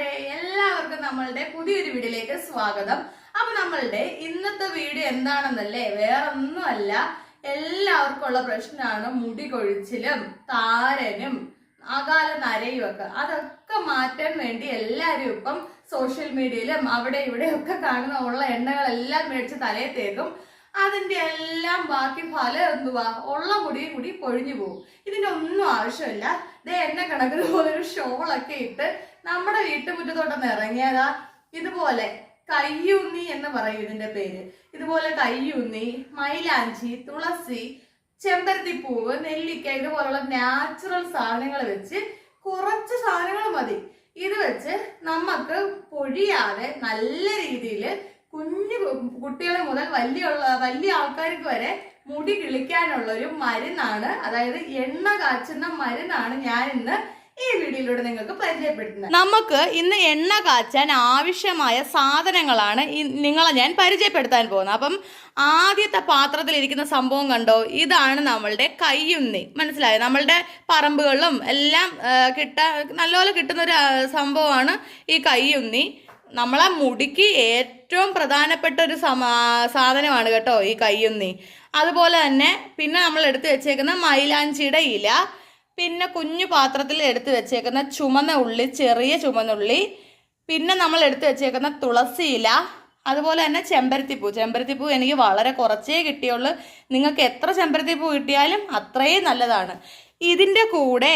കൂട്ടുകാരെ എല്ലാവർക്കും നമ്മളുടെ പുതിയൊരു വീഡിയോയിലേക്ക് സ്വാഗതം. അപ്പൊ നമ്മളുടെ ഇന്നത്തെ വീഡിയോ എന്താണെന്നല്ലേ? വേറെ ഒന്നുമല്ല എല്ലാവർക്കും ഉള്ള പ്രശ്നമാണ് മുടി കൊഴിച്ചിലും താരനും അകാല നരയും ഒക്കെ അതൊക്കെ മാറ്റാൻ വേണ്ടി എല്ലാവരും ഇപ്പം സോഷ്യൽ മീഡിയയിലും അവിടെ ഇവിടെ ഒക്കെ കാണുന്ന ഉള്ള എണ്ണകളെല്ലാം മേടിച്ച് തലയിൽ തേക്കും. അതിന്റെ എല്ലാം ബാക്കി ഫലം എന്തുവാ? ഉള്ള മുടിയും കൂടി പൊഴിഞ്ഞു പോകും. ഇതിന്റെ ഒന്നും ആവശ്യമില്ല. ദേ എന്നെ കണക്കിന് പോലൊരു ഷോളൊക്കെ ഇട്ട് നമ്മുടെ വീട്ടുമുറ്റത്തോട്ടൊന്ന് ഇറങ്ങിയതാ ഇതുപോലെ കയ്യുന്നി എന്ന് പറയും ഇതിന്റെ പേര്. ഇതുപോലെ കയ്യുന്നി മൈലാഞ്ചി തുളസി ചെമ്പരത്തിപ്പൂവ് നെല്ലിക്ക ഇതുപോലുള്ള നാച്ചുറൽ സാധനങ്ങൾ വെച്ച് കുറച്ച് സാധനങ്ങൾ മതി. ഇത് വെച്ച് നമുക്ക് പൊഴിയാതെ നല്ല രീതിയിൽ കുഞ്ഞു കുട്ടികൾ മുതൽ വലിയ വലിയ ആൾക്കാർക്ക് വരെ മുടി കിളിക്കാനുള്ള ഒരു മരുന്നാണ്. അതായത് എണ്ണ കാച്ചുന്ന മരുന്നാണ് ഞാൻ ഇന്ന് ഈ വീഡിയോയിലൂടെ നിങ്ങൾക്ക് പരിചയപ്പെടുത്തുന്നത്. നമുക്ക് ഇന്ന് എണ്ണ കാച്ചാൻ ആവശ്യമായ സാധനങ്ങളാണ് നിങ്ങളെ ഞാൻ പരിചയപ്പെടുത്താൻ പോകുന്നത്. അപ്പം ആദ്യത്തെ പാത്രത്തിൽ ഇരിക്കുന്ന സംഭവം കണ്ടോ? ഇതാണ് നമ്മളുടെ കയ്യുന്നി മനസ്സിലായോ? നമ്മളുടെ പറമ്പുകളിലും എല്ലാം കിട്ട നല്ലപോലെ കിട്ടുന്ന ഒരു സംഭവമാണ് ഈ കയ്യുന്നി നമ്മളെ മുടിക്ക് ഏറ്റവും പ്രധാനപ്പെട്ട ഒരു സാധനമാണ് കേട്ടോ ഈ കയ്യുന്നി അതുപോലെ തന്നെ പിന്നെ നമ്മൾ എടുത്തു വെച്ചേക്കുന്ന മൈലാഞ്ചിയുടെ ഇല പിന്നെ കുഞ്ഞു പാത്രത്തിൽ എടുത്തു വെച്ചേക്കുന്ന ചുമന്ന ഉള്ളി ചെറിയ ചുമന്ന ഉള്ളി പിന്നെ നമ്മൾ എടുത്തു വെച്ചേക്കുന്ന തുളസി ഇല അതുപോലെ തന്നെ ചെമ്പരത്തിപ്പൂ ചെമ്പരത്തിപ്പൂ എനിക്ക് വളരെ കുറച്ചേ കിട്ടിയുള്ളൂ. നിങ്ങൾക്ക് എത്ര ചെമ്പരത്തിപ്പൂ കിട്ടിയാലും അത്രയും നല്ലതാണ്. ഇതിന്റെ കൂടെ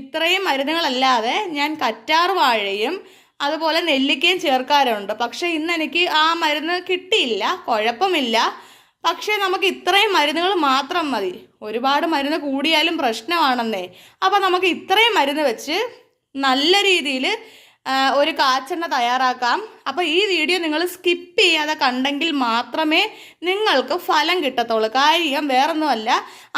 ഇത്രയും മരുന്നുകളല്ലാതെ ഞാൻ കറ്റാർ വാഴയും അതുപോലെ നെല്ലിക്കയും ചേർക്കാറുണ്ട്. പക്ഷേ ഇന്ന് എനിക്ക് ആ മരുന്ന് കിട്ടിയില്ല കുഴപ്പമില്ല. പക്ഷേ നമുക്ക് ഇത്രയും മരുന്നുകൾ മാത്രം മതി. ഒരുപാട് മരുന്ന് കൂടിയാലും പ്രശ്നമാണെന്നേ. അപ്പോൾ നമുക്ക് ഇത്രയും മരുന്ന് വെച്ച് നല്ല രീതിയിൽ ഒരു കാച്ചെണ്ണ തയ്യാറാക്കാം. അപ്പോൾ ഈ വീഡിയോ നിങ്ങൾ സ്കിപ്പ് ചെയ്യാതെ കണ്ടെങ്കിൽ മാത്രമേ നിങ്ങൾക്ക് ഫലം കിട്ടത്തുള്ളൂ. കാര്യം വേറൊന്നുമല്ല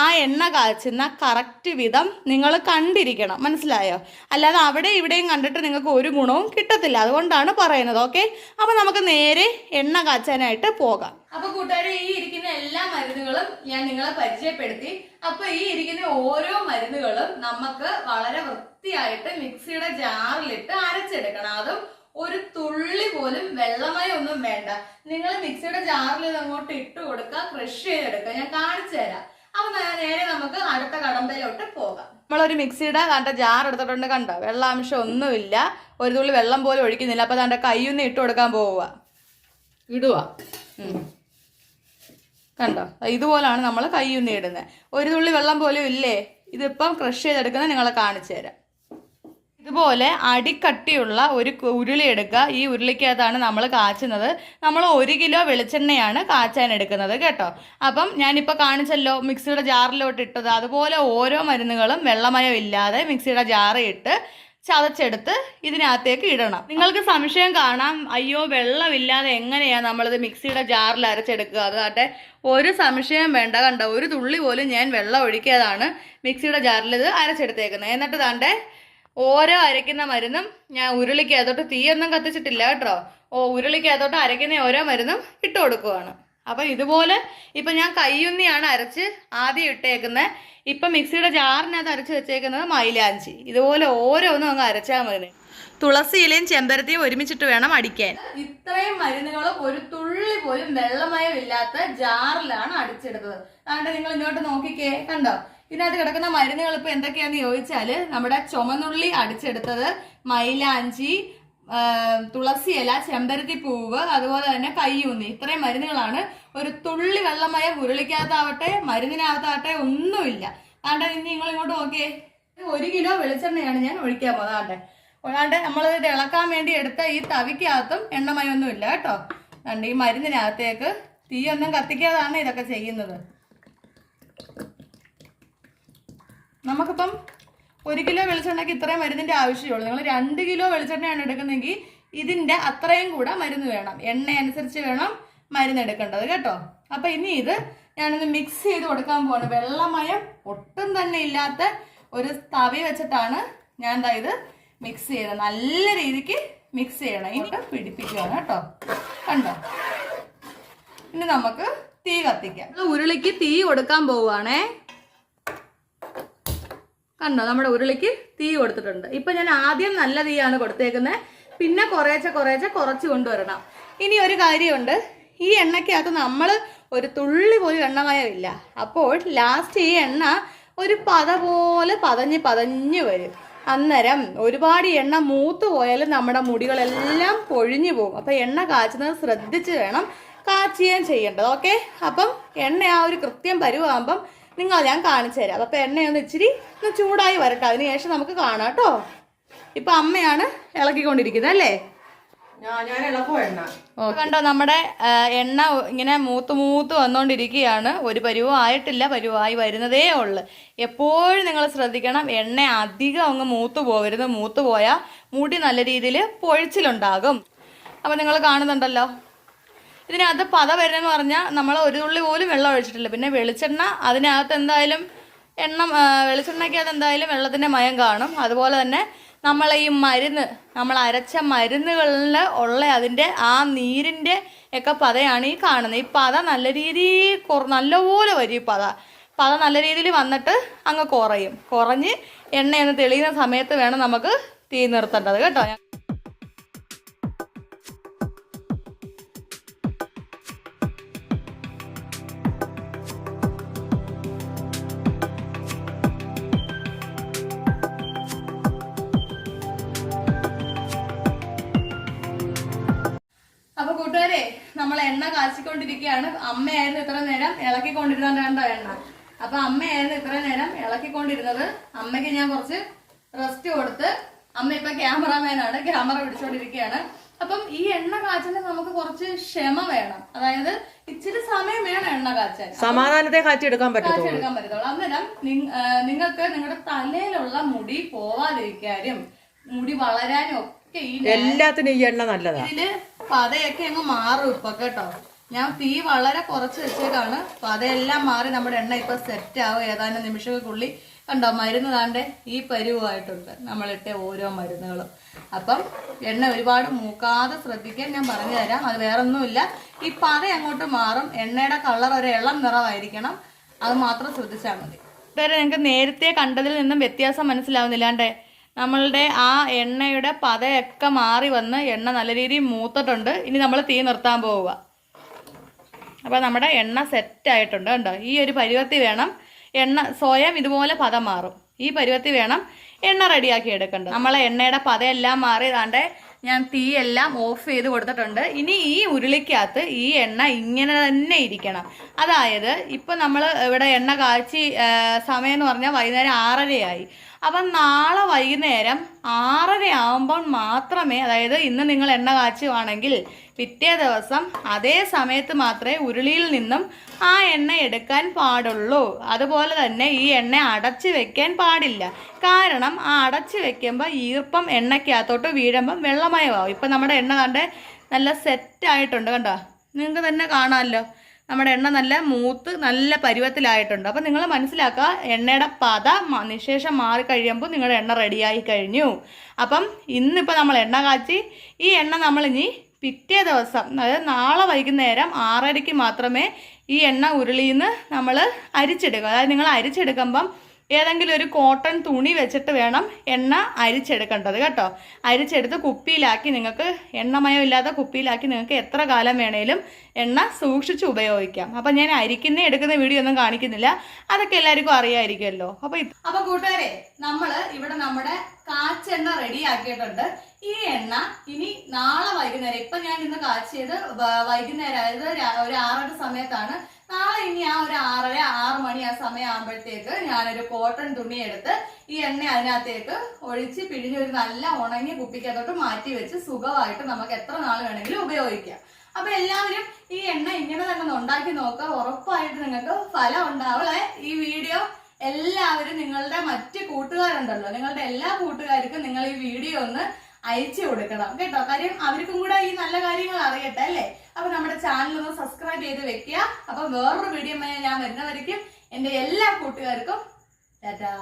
ആ എണ്ണ കാച്ചുന്ന കറക്റ്റ് വിധം നിങ്ങൾ കണ്ടിരിക്കണം. മനസ്സിലായോ? അല്ലാതെ അവിടെ ഇവിടെയും കണ്ടിട്ട് നിങ്ങൾക്ക് ഒരു ഗുണവും കിട്ടത്തില്ല. അതുകൊണ്ടാണ് പറയുന്നത് ഓക്കെ? അപ്പോൾ നമുക്ക് നേരെ എണ്ണ കാച്ചാനായിട്ട് പോകാം. അപ്പോൾ കൂട്ടുകാരെ ഈ ഇരിക്കുന്ന എല്ലാ മരുന്നുകളും ഞാൻ നിങ്ങളെ പരിചയപ്പെടുത്തി. അപ്പോൾ ഈ ഇരിക്കുന്ന ഓരോ മരുന്നുകളും നമുക്ക് വളരെ വൃത്തിയായിട്ട് മിക്സിയുടെ ജാറിലിട്ട് അരച്ചെടുക്കണം അതും ഒരു തുള്ളി പോലും വെള്ളമായി ഒന്നും വേണ്ട. നിങ്ങൾ മിക്സിയുടെ ജാറിൽ ഇത് അങ്ങോട്ട് ഇട്ട് കൊടുക്കുക ക്രഷ് ചെയ്തെടുക്കുക. ഞാൻ കാണിച്ചു തരാം. അപ്പൊ നേരെ നമുക്ക് അടുത്ത കടമ്പയിലോട്ട് പോകാം. നമ്മളൊരു മിക്സിയുടെ കണ്ട ജാർ എടുത്തിട്ടുണ്ട് കണ്ടോ? വെള്ളാംശം ഒന്നുമില്ല. ഒരു തുള്ളി വെള്ളം പോലും ഒഴിക്കുന്നില്ല. അപ്പൊ തന്റെ കയ്യൊന്ന് ഇട്ട് കൊടുക്കാൻ പോവുക. ഇടുക. കണ്ടോ? ഇതുപോലാണ് നമ്മൾ കയ്യൊന്നി ഇടുന്നത്. ഒരു തുള്ളി വെള്ളം പോലും ഇല്ലേ? ഇതിപ്പം ക്രഷ് ചെയ്തെടുക്കുന്നത് നിങ്ങളെ കാണിച്ചു തരാം. ഇതുപോലെ അടിക്കട്ടിയുള്ള ഒരു ഉരുളി എടുക്കുക. ഈ ഉരുളിക്കകത്താണ് നമ്മൾ കാച്ചുന്നത്. നമ്മൾ ഒരു കിലോ വെളിച്ചെണ്ണയാണ് കാച്ചാൻ എടുക്കുന്നത് കേട്ടോ. അപ്പം ഞാനിപ്പോൾ കാണിച്ചല്ലോ മിക്സിയുടെ ജാറിലോട്ട് ഇട്ടത്. അതുപോലെ ഓരോ മരുന്നുകളും വെള്ളമയം ഇല്ലാതെ മിക്സിയുടെ ജാറിൽ ഇട്ട് ചതച്ചെടുത്ത് ഇതിനകത്തേക്ക് ഇടണം. നിങ്ങൾക്ക് സംശയം കാണാം. അയ്യോ വെള്ളമില്ലാതെ എങ്ങനെയാണ് നമ്മളിത് മിക്സിയുടെ ജാറിൽ അരച്ചെടുക്കുക? അതാട്ടെ ഒരു സംശയം വേണ്ട. കണ്ട ഒരു തുള്ളി പോലും ഞാൻ വെള്ളം ഒഴിക്കാതാണ് മിക്സിയുടെ ജാറിൽ ഇത് അരച്ചെടുത്തേക്കുന്നത്. എന്നിട്ട് താണ്ടെ ഓരോ അരയ്ക്കുന്ന മരുന്നും ഞാൻ ഉരുളിക്കകത്തോട്ട് തീയൊന്നും കത്തിച്ചിട്ടില്ല കേട്ടോ. ഓ ഉരുളിക്കകത്തോട്ട് അരയ്ക്കുന്ന ഓരോ മരുന്നും ഇട്ട് കൊടുക്കുവാണ്. അപ്പം ഇതുപോലെ ഇപ്പം ഞാൻ കയ്യുന്നിയാണ് അരച്ച് ആദ്യം ഇട്ടേക്കുന്നത്. ഇപ്പം മിക്സിയുടെ ജാറിനകത്ത് അരച്ച് വെച്ചേക്കുന്നത് മൈലാഞ്ചി. ഇതുപോലെ ഓരോന്നും അങ്ങ് അരച്ചാൽ മതി. തുളസി ഇലയും ചെമ്പരത്തിയും ഒരുമിച്ചിട്ട് വേണം അടിക്കാൻ. ഇത്രയും മരുന്നുകളും ഒരു തുള്ളി പോലും വെള്ളമയമില്ലാത്ത ജാറിലാണ് അടിച്ചെടുത്തത് അതുകൊണ്ട് നിങ്ങൾ ഇങ്ങോട്ട് നോക്കിക്കേ. കണ്ടോ? ഇതിനകത്ത് കിടക്കുന്ന മരുന്നുകൾ ഇപ്പൊ എന്തൊക്കെയാന്ന് ചോദിച്ചാൽ നമ്മുടെ ചുമന്നുള്ളി അടിച്ചെടുത്തത് മൈലാഞ്ചി തുളസിയില ചെമ്പരത്തി പൂവ് അതുപോലെ തന്നെ കയ്യൂന്നി. ഇത്രയും മരുന്നുകളാണ്. ഒരു തുള്ളി വെള്ളമായ ഉരുളിക്കകത്താവട്ടെ മരുന്നിനകത്താവട്ടെ ഒന്നുമില്ല. ആണ്ടെ ഇനി നിങ്ങൾ ഇങ്ങോട്ട് നോക്കിയേ. ഒരു കിലോ വെളിച്ചെണ്ണയാണ് ഞാൻ ഒഴിക്കാൻ പോകുന്നത് ആട്ടെ അല്ലാണ്ട് നമ്മളിത് ഇളക്കാൻ വേണ്ടി എടുത്ത ഈ തവിക്കകത്തും എണ്ണമയൊന്നും ഇല്ല കേട്ടോ ഈ മരുന്നിനകത്തേക്ക് തീയൊന്നും കത്തിക്കാതാണ് ഇതൊക്കെ ചെയ്യുന്നത്. നമുക്കിപ്പം ഒരു കിലോ വെളിച്ചെണ്ണയ്ക്ക് ഇത്രയും മരുന്നിന്റെ ആവശ്യമുള്ളൂ. നിങ്ങൾ രണ്ട് കിലോ വെളിച്ചെണ്ണയാണ് എടുക്കുന്നതെങ്കിൽ ഇതിന്റെ അത്രയും കൂടെ മരുന്ന് വേണം. എണ്ണ അനുസരിച്ച് വേണം മരുന്ന് എടുക്കേണ്ടത് കേട്ടോ. അപ്പൊ ഇനി ഇത് ഞാനൊന്ന് മിക്സ് ചെയ്ത് കൊടുക്കാൻ പോവാണ്. വെള്ളമയം ഒട്ടും തന്നെ ഇല്ലാത്ത ഒരു തവി വെച്ചിട്ടാണ് ഞാൻ എന്താ ഇത് മിക്സ് ചെയ്തത് നല്ല രീതിക്ക് മിക്സ് ചെയ്യണം. ഇനി പിടിപ്പിക്കുകയാണ് കേട്ടോ. കണ്ടോ? ഇനി നമുക്ക് തീ കത്തിക്കാം. ഉരുളിക്ക് തീ കൊടുക്കാൻ പോവുകയാണേ. കണ്ടോ നമ്മുടെ ഉരുളിക്ക് തീ കൊടുത്തിട്ടുണ്ട്. ഇപ്പൊ ഞാൻ ആദ്യം നല്ല തീയാണ് കൊടുത്തേക്കുന്നത് പിന്നെ കുറേച്ച കുറേച്ച കുറച്ച് കൊണ്ടുവരണം. ഇനി ഒരു കാര്യമുണ്ട്. ഈ എണ്ണയ്ക്കകത്ത് നമ്മൾ ഒരു തുള്ളി പോലും എണ്ണമയമില്ല അപ്പോൾ ലാസ്റ്റ് ഈ എണ്ണ ഒരു പത പോലെ പതഞ്ഞ് പതഞ്ഞ് വരും. അന്നേരം ഒരുപാട് എണ്ണ മൂത്ത് പോയാലും നമ്മുടെ മുടികളെല്ലാം പൊഴിഞ്ഞു പോകും. അപ്പം എണ്ണ കാച്ചുന്നത് ശ്രദ്ധിച്ച് വേണം കാച്ചുകയും ചെയ്യേണ്ടത്. ഓക്കെ അപ്പം എണ്ണ ആ ഒരു കൃത്യം പരുവാകുമ്പം നിങ്ങൾ ഞാൻ കാണിച്ചു തരാം. അപ്പം എണ്ണയൊന്ന് ഇച്ചിരി ഒന്ന് ചൂടായി വരട്ടെ. അതിന് ശേഷം നമുക്ക് കാണാം കേട്ടോ. ഇപ്പൊ അമ്മയാണ് ഇളക്കിക്കൊണ്ടിരിക്കുന്നത് അല്ലേ? കണ്ടോ നമ്മുടെ എണ്ണ ഇങ്ങനെ മൂത്ത് മൂത്ത് വന്നുകൊണ്ടിരിക്കുകയാണ് ഒരു പരുവം ആയിട്ടില്ല പരുവായി വരുന്നതേ ഉള്ളു. എപ്പോഴും നിങ്ങൾ ശ്രദ്ധിക്കണം എണ്ണ അധികം അങ്ങ് മൂത്ത് പോകരുത്. മൂത്ത് പോയാൽ മുടി നല്ല രീതിയിൽ പൊഴിച്ചിലുണ്ടാകും. അപ്പം നിങ്ങൾ കാണുന്നുണ്ടല്ലോ ഇതിനകത്ത് പത വരുന്നതെന്ന് പറഞ്ഞാൽ നമ്മൾ ഒരു ഉള്ളി പോലും വെള്ളം ഒഴിച്ചിട്ടില്ല. പിന്നെ വെളിച്ചെണ്ണ അതിനകത്ത് എന്തായാലും എണ്ണ വെളിച്ചെണ്ണയ്ക്കകത്ത് എന്തായാലും വെള്ളത്തിന്റെ മയം കാണും. അതുപോലെ തന്നെ നമ്മൾ ഈ മരുന്ന് നമ്മൾ അരച്ച മരുന്നുകളിൽ ഉള്ള അതിന്റെ ആ നീരിന്റെ ഒക്കെ പതയാണ് ഈ കാണുന്നത്. ഈ പത നല്ല രീതിയിൽ കുറ നല്ലപോലെ വരും ഈ പത. പത നല്ല രീതിയിൽ വന്നിട്ട് അങ്ങ് കുറയും. കുറഞ്ഞ് എണ്ണയൊന്ന് തെളിയുന്ന സമയത്ത് വേണം നമുക്ക് തീ നിർത്തേണ്ടത്. കേട്ടോ? നമ്മൾ എണ്ണ കാച്ചിക്കൊണ്ടിരിക്കുകയാണ്. അമ്മയായിരുന്നു ഇത്ര നേരം ഇളക്കിക്കൊണ്ടിരുന്നത് കണ്ടോ എണ്ണ? അപ്പൊ അമ്മയായിരുന്നു ഇത്ര നേരം ഇളക്കിക്കൊണ്ടിരുന്നത്. അമ്മയ്ക്ക് ഞാൻ കുറച്ച് റെസ്റ്റ് കൊടുത്ത് അമ്മ ഇപ്പൊ ക്യാമറമാനാണ് ക്യാമറ പിടിച്ചോണ്ടിരിക്കുകയാണ്. അപ്പം ഈ എണ്ണ കാച്ചിന് നമുക്ക് കുറച്ച് ക്ഷമ വേണം. അതായത് ഇച്ചിരി സമയം വേണം എണ്ണ കാച്ചാൻ. സമാധാനത്തെ കാച്ചെടുക്കാൻ പറ്റത്തുള്ളൂ. കാച്ചെടുക്കാൻ പറ്റത്തുള്ളൂ. അന്നേരം നിങ്ങൾക്ക് നിങ്ങളുടെ തലയിലുള്ള മുടി പോവാതിരിക്കാനും മുടി വളരാനും ഒക്കെ ഈ എല്ലാത്തിനും ഈ എണ്ണ നല്ലതാണ് ഇതിൽ പതയൊക്കെ അങ്ങ് മാറും ഇപ്പൊ കേട്ടോ. ഞാൻ തീ വളരെ കുറച്ച് വെച്ചേക്കാണ്. പതയെല്ലാം മാറി നമ്മുടെ എണ്ണ ഇപ്പൊ സെറ്റ് ആവും. ഏതാനും നിമിഷങ്ങൾക്കുള്ളിൽ കണ്ടോ മരുന്ന് താണ്ടെ ഈ പരുവായിട്ടുണ്ട്. നമ്മളിട്ട ഓരോ മരുന്നുകളും. അപ്പം എണ്ണ ഒരുപാട് മൂക്കാതെ ശ്രദ്ധിക്കാൻ ഞാൻ പറഞ്ഞു തരാം. അത് വേറൊന്നുമില്ല. ഈ പത അങ്ങോട്ട് മാറും. എണ്ണയുടെ കളർ ഒരു ഇളം നിറമായിരിക്കണം. അത് മാത്രം ശ്രദ്ധിച്ചാൽ മതി. വേറെ നിങ്ങൾക്ക് നേരത്തെ കണ്ടതിൽ നിന്നും വ്യത്യാസം മനസ്സിലാവുന്നില്ലാണ്ടേ നമ്മളുടെ ആ എണ്ണയുടെ പതയൊക്കെ മാറി വന്ന് എണ്ണ നല്ല രീതിയിൽ മൂത്തിട്ടുണ്ട്. ഇനി നമ്മൾ തീ നിർത്താൻ പോവുക. അപ്പോൾ നമ്മുടെ എണ്ണ സെറ്റ് ആയിട്ടുണ്ട് കണ്ടോ? ഈ ഒരു പരുവത്തി വേണം എണ്ണ സ്വയം ഇതുപോലെ പദം മാറും. ഈ പരുവത്തി വേണം എണ്ണ റെഡിയാക്കി എടുക്കേണ്ടത്. നമ്മളെ എണ്ണയുടെ പതയെല്ലാം മാറി താണ്ടെ ഞാൻ എല്ലാം ഓഫ് ചെയ്ത് കൊടുത്തിട്ടുണ്ട്. ഇനി ഈ ഉരുളിക്കകത്ത് ഈ എണ്ണ ഇങ്ങനെ തന്നെ ഇരിക്കണം. അതായത് ഇപ്പം നമ്മൾ ഇവിടെ എണ്ണ കാച്ചി സമയം എന്ന് പറഞ്ഞാൽ വൈകുന്നേരം ആറരയായി. അപ്പം നാളെ വൈകുന്നേരം ആറര ആകുമ്പോൾ മാത്രമേ അതായത് ഇന്ന് നിങ്ങൾ എണ്ണ കാച്ചുവാണെങ്കിൽ പിറ്റേ ദിവസം അതേ സമയത്ത് മാത്രമേ ഉരുളിയിൽ നിന്നും ആ എണ്ണ എടുക്കാൻ പാടുള്ളൂ. അതുപോലെ തന്നെ ഈ എണ്ണ അടച്ചു വെക്കാൻ പാടില്ല. കാരണം ആ അടച്ചു വെക്കുമ്പോൾ ഈർപ്പം എണ്ണയ്ക്കകത്തോട്ട് വീഴുമ്പം വെള്ളമയമാവും. ഇപ്പം നമ്മുടെ എണ്ണ കണ്ട് നല്ല സെറ്റായിട്ടുണ്ട് കണ്ടോ? നിങ്ങൾക്ക് തന്നെ കാണാമല്ലോ. നമ്മുടെ എണ്ണ നല്ല മൂത്ത് നല്ല പരുവത്തിലായിട്ടുണ്ട്. അപ്പം നിങ്ങൾ മനസ്സിലാക്കുക എണ്ണയുടെ പത നിശേഷം മാറിക്കഴിയുമ്പോൾ നിങ്ങളുടെ എണ്ണ റെഡിയായി കഴിഞ്ഞു. അപ്പം ഇന്നിപ്പോൾ നമ്മൾ എണ്ണ കാച്ചി ഈ എണ്ണ നമ്മളിനി പിറ്റേ ദിവസം അതായത് നാളെ വൈകുന്നേരം ആറരയ്ക്ക് മാത്രമേ ഈ എണ്ണ ഉരുളിയിൽ നിന്ന് നമ്മൾ അരിച്ചെടുക്കുക. അതായത് നിങ്ങൾ അരിച്ചെടുക്കുമ്പം ഏതെങ്കിലും ഒരു കോട്ടൺ തുണി വെച്ചിട്ട് വേണം എണ്ണ അരിച്ചെടുക്കേണ്ടത് കേട്ടോ. അരിച്ചെടുത്ത് കുപ്പിയിലാക്കി നിങ്ങൾക്ക് എണ്ണമയം ഇല്ലാത്ത കുപ്പിയിലാക്കി നിങ്ങൾക്ക് എത്ര കാലം വേണേലും എണ്ണ സൂക്ഷിച്ച് ഉപയോഗിക്കാം. അപ്പം ഞാൻ അരിക്കുന്ന എടുക്കുന്ന വീഡിയോ ഒന്നും കാണിക്കുന്നില്ല. അതൊക്കെ എല്ലാവർക്കും അറിയാമായിരിക്കുമല്ലോ അപ്പം അപ്പം കൂട്ടുകാരെ നമ്മൾ ഇവിടെ നമ്മുടെ കാച്ചെണ്ണ റെഡി ആക്കിയിട്ടുണ്ട്. ഈ എണ്ണ ഇനി നാളെ വൈകുന്നേരം ഇപ്പൊ ഞാൻ ഇന്ന് കാച്ചിയത് വൈകുന്നേരം അതായത് ഒരു ആറര സമയത്താണ്. നാളെ ഇനി ആ ഒരു ആറര ആറ് മണി ആ സമയം ആകുമ്പോഴത്തേക്ക് ഞാനൊരു കോട്ടൺ തുണി എടുത്ത് ഈ എണ്ണ അതിനകത്തേക്ക് ഒഴിച്ച് പിഴിഞ്ഞൊരു നല്ല ഉണങ്ങി കുപ്പിക്കകത്തോട്ട് മാറ്റി വെച്ച് സുഖമായിട്ട് നമുക്ക് എത്ര നാൾ വേണമെങ്കിലും ഉപയോഗിക്കാം. അപ്പൊ എല്ലാവരും ഈ എണ്ണ ഇങ്ങനെ തന്നെ ഉണ്ടാക്കി നോക്കുക. ഉറപ്പായിട്ട് നിങ്ങൾക്ക് ഫലം ഉണ്ടാവളെ ഈ വീഡിയോ എല്ലാവരും നിങ്ങളുടെ മറ്റ് കൂട്ടുകാരുണ്ടല്ലോ. നിങ്ങളുടെ എല്ലാ കൂട്ടുകാർക്കും നിങ്ങൾ ഈ വീഡിയോ ഒന്ന് അയച്ചു കൊടുക്കണം. കേട്ടോ? കാര്യം അവർക്കും കൂടെ ഈ നല്ല കാര്യങ്ങൾ അറിയട്ടെ അല്ലേ? അപ്പൊ നമ്മുടെ ചാനൽ ഒന്ന് സബ്സ്ക്രൈബ് ചെയ്ത് വെക്കുക. അപ്പൊ വേറൊരു വീഡിയോ ഞാൻ വരുന്നവരേക്കും എന്റെ എല്ലാ കൂട്ടുകാർക്കും ടാറ്റാ.